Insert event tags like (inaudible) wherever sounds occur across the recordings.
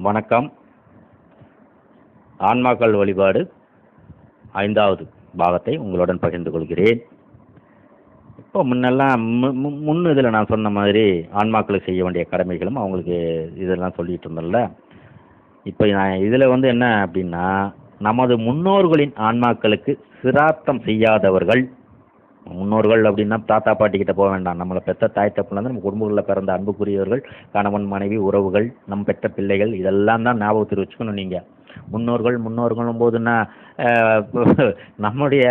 வணக்கம். ஆன்மாக்கள் வழிபாடு ஐந்தாவது பாகத்தை உங்களுடன் பகிர்ந்து கொள்கிறேன். இப்போ முன்னெல்லாம் மு- மு- முன் இதில் நான் சொன்ன மாதிரி ஆன்மாக்களுக்கு செய்ய வேண்டிய கடமைகளும் அவங்களுக்கு இதெல்லாம் சொல்லிட்டு இருந்தேன்ல. இப்போ நான் இதில் வந்து என்ன அப்படின்னா நமது முன்னோர்களின் ஆன்மாக்களுக்கு சிராத்தம் செய்யாதவர்கள் முன்னோர்கள் அப்படின்னா தாத்தா பாட்டி கிட்ட போக வேண்டாம். நம்மளை பெற்ற தாய் தப்புலேருந்து நம்ம குடும்பங்களில் பிறந்த அன்புக்குரியவர்கள் கணவன் மனைவி உறவுகள் நம் பெற்ற பிள்ளைகள் இதெல்லாம் தான் ஞாபகத்தில் வச்சுக்கணும் நீங்கள் முன்னோர்கள் முன்னோர்களும் போதுன்னா (laughs) நம்முடைய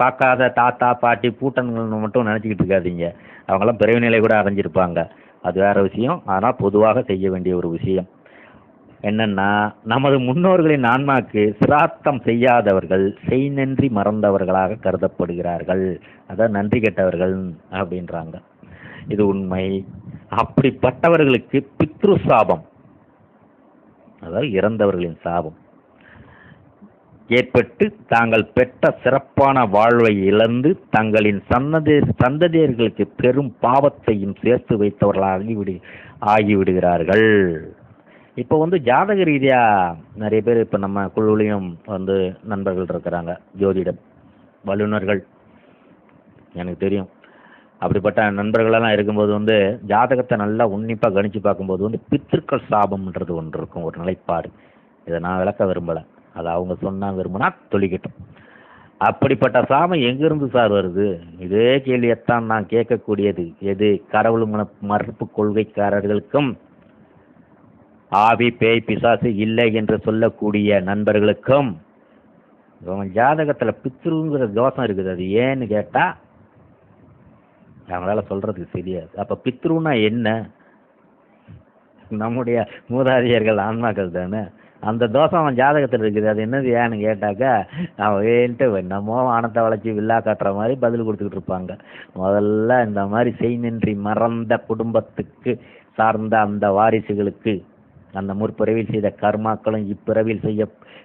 பார்க்காத தாத்தா பாட்டி பூட்டன்கள் மட்டும் நினச்சிக்கிட்டு இருக்காதீங்க. அவங்களாம் பிறவி நிலை கூட அடைஞ்சிருப்பாங்க. அது வேறு விஷயம். ஆனால் பொதுவாக செய்ய வேண்டிய ஒரு விஷயம். என்னன்னா நமது முன்னோர்களின் ஆன்மாக்கு சிராத்தம் செய்யாதவர்கள் செய் நன்றி மறந்தவர்களாக கருதப்படுகிறார்கள். அதான் நன்றி கெட்டவர்கள் அப்படின்றாங்க. இது உண்மை. அப்படிப்பட்டவர்களுக்கு பித்ரு சாபம். அதாவது இறந்தவர்களின் சாபம். ஏற்பட்டு தாங்கள் பெற்ற சிறப்பான வாழ்வை இழந்து தங்களின் சன்னதி சந்ததியர்களுக்கு பெரும் பாவத்தையும் சேர்த்து வைத்தவர்களாகி விடு ஆகிவிடுகிறார்கள். இப்போ வந்து ஜாதக ரீதியாக நிறைய பேர் இப்போ நம்ம குழுவிலையும் வந்து நண்பர்கள் இருக்கிறாங்க. ஜோதிடம் வல்லுநர்கள் எனக்கு தெரியும். அப்படிப்பட்ட நண்பர்களெல்லாம் இருக்கும்போது வந்து ஜாதகத்தை நல்லா உன்னிப்பாக கணிச்சு பார்க்கும்போது வந்து பித்திருக்கள் சாபம்ன்றது ஒன்று இருக்கும் ஒரு நிலைப்பாடு. இதை நான் விளக்க விரும்பலை. அதை அவங்க சொன்னால் விரும்பினா தொழிக்கட்டும். அப்படிப்பட்ட சாபம் எங்கிருந்து சார் வருது? இதே கேள்வியைத்தான் நான் கேட்கக்கூடியது. எது? கடவுள் மன மறுப்பு கொள்கைக்காரர்களுக்கும் ஆவி பேய் பிசாசு இல்லை என்று சொல்லக்கூடிய நண்பர்களுக்கும் அவன் ஜாதகத்தில் பித்ருங்கிற தோஷம் இருக்குது. அது ஏன்னு கேட்டால் அவங்களால சொல்கிறதுக்கு தெரியாது. அப்போ பித்ருன்னா என்ன? நம்முடைய மூதாதையர்கள் ஆன்மாக்கள் தானே. அந்த தோஷம் அவன் ஜாதகத்தில் இருக்குது. அது என்னது ஏன்னு கேட்டாக்கா அவன் வேன்ட்டு என்னமோ வானத்தை வளைச்சி வில்லா காட்டுற மாதிரி பதில் கொடுத்துக்கிட்டு இருப்பாங்க. முதல்ல இந்த மாதிரி செய்நின்றி மறந்த குடும்பத்துக்கு சார்ந்த அந்த வாரிசுகளுக்கு அந்த முற்பிறவில் செய்த கர்மாக்களும் இப்பிறவியில் செய்ய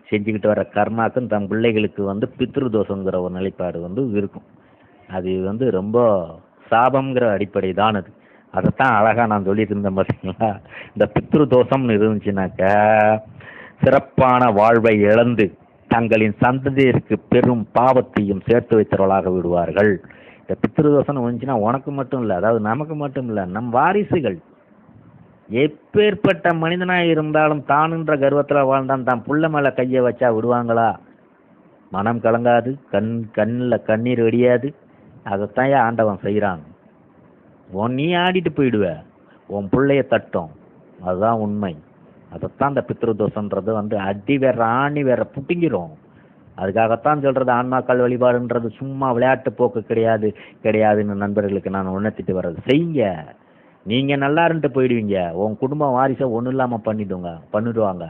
செஞ்சுக்கிட்டு வர கர்மாக்களும் தம் பிள்ளைகளுக்கு வந்து பித்ருதோஷங்கிற ஒரு நிலைப்பாடு வந்து இருக்கும். அது வந்து ரொம்ப சாபம்ங்கிற அடிப்படை தான் அது. அதைத்தான் அழகாக நான் சொல்லியிருந்தேன் பார்த்தீங்களா இந்த பித்ரு தோஷம்னு இருந்துச்சுனாக்க சிறப்பான வாழ்வை இழந்து தங்களின் சந்ததியிற்கு பெரும் பாவத்தையும் சேர்த்து வைத்தவர்களாக விடுவார்கள். இந்த பித்ருதோஷம் வந்துச்சுன்னா உனக்கு மட்டும் இல்லை அதாவது நமக்கு மட்டும் இல்லை நம் வாரிசுகள் எப்பேற்பட்ட மனிதனாக இருந்தாலும் தானுன்ற கர்வத்தில் வாழ்ந்தான் தான் புள்ள மேலே கையை வச்சா விடுவாங்களா? மனம் கலங்காது கண் கண்ணில் கண்ணீர் வெடியாது. அதைத்தான் ஏன் ஆண்டவன் செய்கிறான். உன் நீ ஆடிட்டு போயிடுவ. உன் பிள்ளைய தட்டும். அதுதான் உண்மை. அதைத்தான் இந்த பித்ருதோஷன்றது வந்து அடி வேற ஆணி வேற புட்டிங்கிரும் அதுக்காகத்தான் சொல்றது ஆன்மாக்கள் வழிபாடுன்றது சும்மா விளையாட்டு போக்கு கிடையாது கிடையாதுன்னு நண்பர்களுக்கு நான் உணர்த்திட்டு வர்றது. செய்யுங்க நீங்க நல்லா இருந்துட்டு போயிடுவீங்க. உன் குடும்பம் வாரிசை ஒன்றும் இல்லாமல் பண்ணிடுங்க பண்ணிடுவாங்க.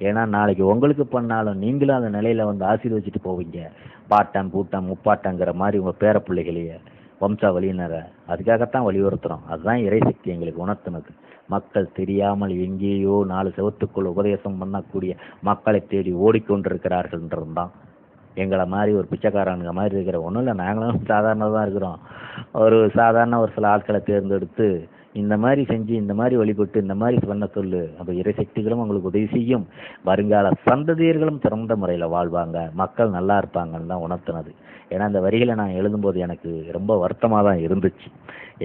ஏன்னா நாளைக்கு உங்களுக்கு பண்ணாலும் நீங்களும் அந்த நிலையில வந்து ஆசீர்வச்சிட்டு போவீங்க. பாட்டம் பூட்டம் முப்பாட்டங்கிற மாதிரி உங்க பேர பிள்ளைகளையே வம்சாவளியினரை. அதுக்காகத்தான் வலியுறுத்துறோம். அதுதான் இறைசக்தி எங்களுக்கு உணர்த்தினது. மக்கள் தெரியாமல் எங்கேயோ நாலு செவத்துக்குள் உபதேசம் பண்ணக்கூடிய மக்களை தேடி ஓடிக்கொண்டிருக்கிறார்கள்ன்றது தான். எங்களை மாதிரி ஒரு பிச்சைக்காரனுங்க மாதிரி இருக்கிற ஒன்றும் இல்லை. நாங்களும் சாதாரண தான் இருக்கிறோம். ஒரு சாதாரண ஒரு சில ஆட்களை தேர்ந்தெடுத்து இந்த மாதிரி செஞ்சு இந்த மாதிரி வழிபட்டு இந்த மாதிரி பண்ண சொல்லு. அப்போ இறைசக்திகளும் அவங்களுக்கு உதவி செய்யும். வருங்கால சந்ததியர்களும் சிறந்த முறையில் வாழ்வாங்க. மக்கள் நல்லா இருப்பாங்கன்னு தான் உணர்த்தினது. ஏன்னா இந்த வரிகளை நான் எழுதும்போது எனக்கு ரொம்ப வருத்தமாக தான் இருந்துச்சு.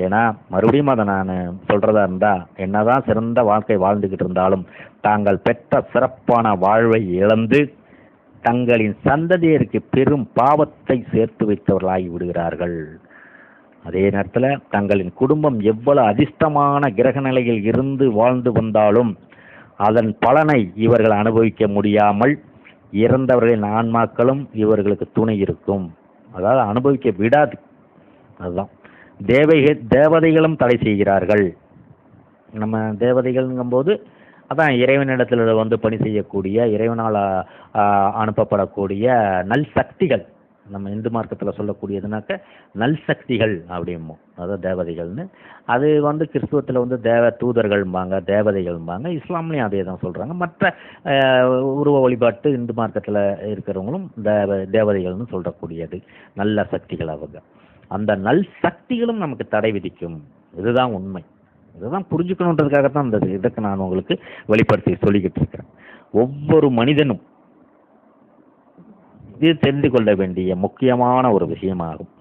ஏன்னா மறுபடியும் அதை நான் சொல்கிறதா இருந்தால் என்னதான் சிறந்த வாழ்க்கை வாழ்ந்துக்கிட்டு இருந்தாலும் தாங்கள் பெற்ற சிறப்பான வாழ்வை இழந்து தங்களின் சந்ததியருக்கு பெரும் பாவத்தை சேர்த்து வைத்தவர்களாகி விடுகிறார்கள். அதே நேரத்தில் தங்களின் குடும்பம் எவ்வளவு அதிர்ஷ்டமான கிரக நிலையில் இருந்து வாழ்ந்து வந்தாலும் அதன் பலனை இவர்கள் அனுபவிக்க முடியாமல் இறந்தவர்களின் ஆன்மாக்களும் இவர்களுக்கு துணை இருக்கும். அதாவது அனுபவிக்க விடாது. அதுதான். தேவைக தேவதைகளும் தடை செய்கிறார்கள். நம்ம தேவதைகள்ங்கும்போது அதான் இறைவனிடத்தில் வந்து பணி செய்யக்கூடிய இறைவனால் அனுப்பப்படக்கூடிய நல் சக்திகள். நம்ம இந்து மார்க்கத்தில் சொல்லக்கூடியதுனாக்க நல் சக்திகள் அப்படிம்போம் அதாவது தேவதைகள்னு. அது வந்து கிறிஸ்துவத்தில் வந்து தேவ தூதர்கள்பாங்க தேவதைகள்பாங்க இஸ்லாம்லேயும் அதே தான் சொல்கிறாங்க மற்ற உருவ வழிபாட்டு இந்து மார்க்கத்தில் இருக்கிறவங்களும் தேவ தேவதைகள்னு சொல்லக்கூடியது நல்ல சக்திகள் அவங்க. அந்த நல் சக்திகளும் நமக்கு தடை விதிக்கும். இதுதான் உண்மை. இதுதான் புரிஞ்சுக்கணுன்றதுக்காக தான் அந்த இதுக்கு நான் உங்களுக்கு வெளிப்படுத்தி சொல்லிக்கிட்டு இருக்கிறேன். ஒவ்வொரு மனிதனும் இது தெரிந்து கொள்ள வேண்டிய முக்கியமான ஒரு விஷயமாகும்.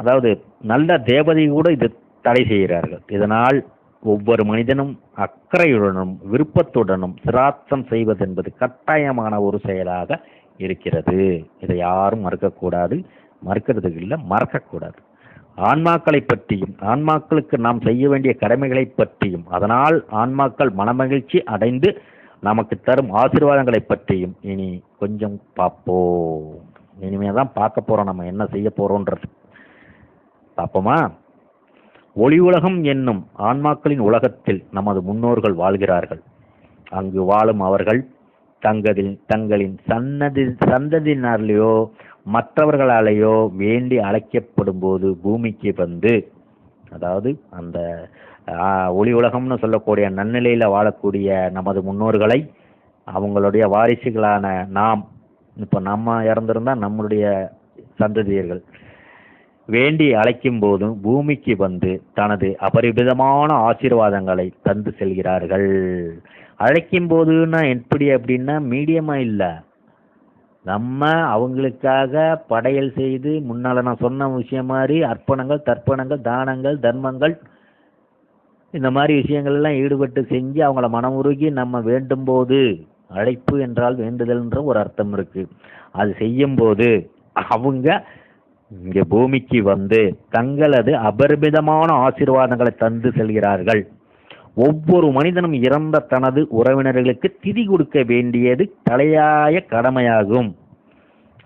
அதாவது நல்ல தேவதை கூட இது தடை செய்கிறார்கள். இதனால் ஒவ்வொரு மனிதனும் அக்கறையுடனும் விருப்பத்துடனும் சிராத்தம் செய்வது என்பது கட்டாயமான ஒரு செயலாக இருக்கிறது. இதை யாரும் மறுக்கக்கூடாது மறுக்கிறதுக்கு இல்லை மறக்கக்கூடாது. ஆன்மாக்களை பற்றியும் ஆன்மாக்களுக்கு நாம் செய்ய வேண்டிய கடமைகளை பற்றியும் அதனால் ஆன்மாக்கள் மனமகிழ்ச்சி அடைந்து நமக்கு தரும் ஆசீர்வாதங்களை பற்றியும் இனி கொஞ்சம் பார்ப்போம். இனிமே தான் பார்க்க போறோம். நம்ம என்ன செய்ய போறோன்றது பார்ப்போமா? ஒளி உலகம் என்னும் ஆன்மாக்களின் உலகத்தில் நமது முன்னோர்கள் வாழ்கிறார்கள். அங்கு வாழும் அவர்கள் தங்களின் தங்களின் சன்னதி சந்ததியினாலேயோ மற்றவர்களாலேயோ வேண்டி அழைக்கப்படும் போது பூமிக்கு வந்து அதாவது அந்த ஒளி உலகம்னு சொல்லக்கூடிய நன்னிலையில் வாழக்கூடிய நமது முன்னோர்களை அவங்களுடைய வாரிசுகளான நாம் இப்போ நம்ம இறந்திருந்தா நம்மளுடைய சந்ததியர்கள் வேண்டி அழைக்கும் போதும் பூமிக்கு வந்து தனது அபரிமிதமான ஆசீர்வாதங்களை தந்து செல்கிறார்கள். அழைக்கும் போதுன்னா எப்படி அப்படின்னா மீடியமா இல்லை. நம்ம அவங்களுக்காக படையல் செய்து முன்னால் நான் சொன்ன விஷயம் மாதிரி அர்ப்பணங்கள் தர்ப்பணங்கள் தானங்கள் தர்மங்கள் இந்த மாதிரி விஷயங்கள் எல்லாம் ஈடுபட்டு செஞ்சு அவங்கள மனமுருகி நம்ம வேண்டும் போது அழைப்பு என்றால் வேண்டுதல்ன்ற ஒரு அர்த்தம் இருக்கு. அது செய்யும்போது அவங்க இங்க பூமிக்கு வந்து தங்களது அபரிமிதமான ஆசீர்வாதங்களை தந்து செல்கிறார்கள். ஒவ்வொரு மனிதனும் இறந்த தனது உறவினர்களுக்கு திதி கொடுக்க வேண்டியது தலையாய கடமையாகும்.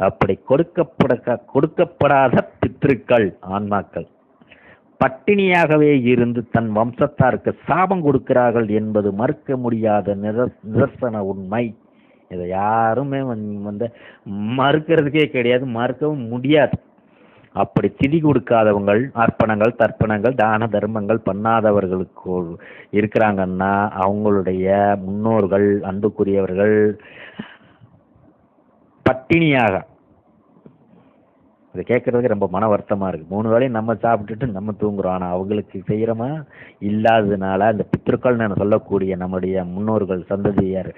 அப்படி கொடுக்கப்பட கொடுக்கப்படாத பித்ருக்கள் ஆன்மாக்கள். பட்டினியாகவே இருந்து தன் வம்சத்தாருக்கு சாபம் கொடுக்கிறார்கள் என்பது மறுக்க முடியாத நிதர்சன உண்மை. இதை யாருமே வந்து மறுக்கிறதுக்கே கிடையாது மறுக்கவும் முடியாது. அப்படி திதி கொடுக்காதவங்கள் அர்ப்பணங்கள் தர்ப்பணங்கள் தான தர்மங்கள் பண்ணாதவர்களுக்கு இருக்கிறாங்கன்னா அவங்களுடைய முன்னோர்கள் அன்புக்குரியவர்கள் பட்டினியாக இதை கேட்கறதுக்கு ரொம்ப மன வருத்தமாக இருக்குது மூணு வேளையும் நம்ம சாப்பிட்டுட்டு நம்ம தூங்குறோம். ஆனால் அவங்களுக்கு செய்கிறோமா இல்லாததுனால அந்த பித்ருக்கள் நான் சொல்லக்கூடிய நம்முடைய முன்னோர்கள் சந்ததியார்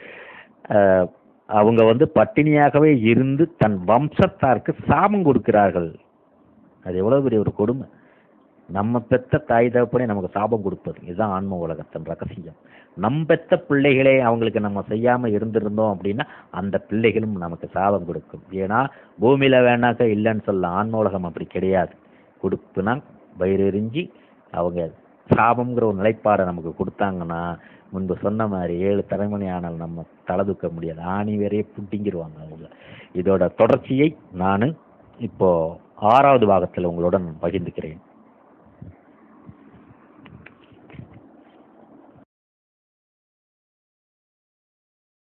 அவங்க வந்து பட்டினியாகவே இருந்து தன் வம்சத்தாருக்கு சாபம் கொடுக்கிறார்கள். அது எவ்வளோ பெரிய ஒரு கொடுமை. நம்ம பெத்த தாய் தகப்பனே நமக்கு சாபம் கொடுப்பது. இதுதான் ஆன்ம உலகத்தின் ரகசியம். நம் பெத்த பிள்ளைகளே அவங்களுக்கு நம்ம செய்யாம இருந்திருந்தோம் அப்படின்னா அந்த பிள்ளைகளும் நமக்கு சாபம் கொடுக்கும். ஏன்னா பூமியில வேணாக்க இல்லைன்னு சொல்ல ஆன்ம உலகம் அப்படி கிடையாது. கொடுப்புனா வயிறெறிஞ்சி அவங்க சாபம்ங்கிற ஒரு நிலைப்பாடை நமக்கு கொடுத்தாங்கன்னா முன்பு சொன்ன மாதிரி ஏழு தலைமணி ஆனால் நம்ம தலை தூக்க முடியாது. ஆணி வரையே புட்டிங்கிருவாங்க அவங்க இதோட தொடர்ச்சியை நான் இப்போ ஆறாவது பாகத்தில் உங்களுடன் பகிர்ந்துக்கிறேன்.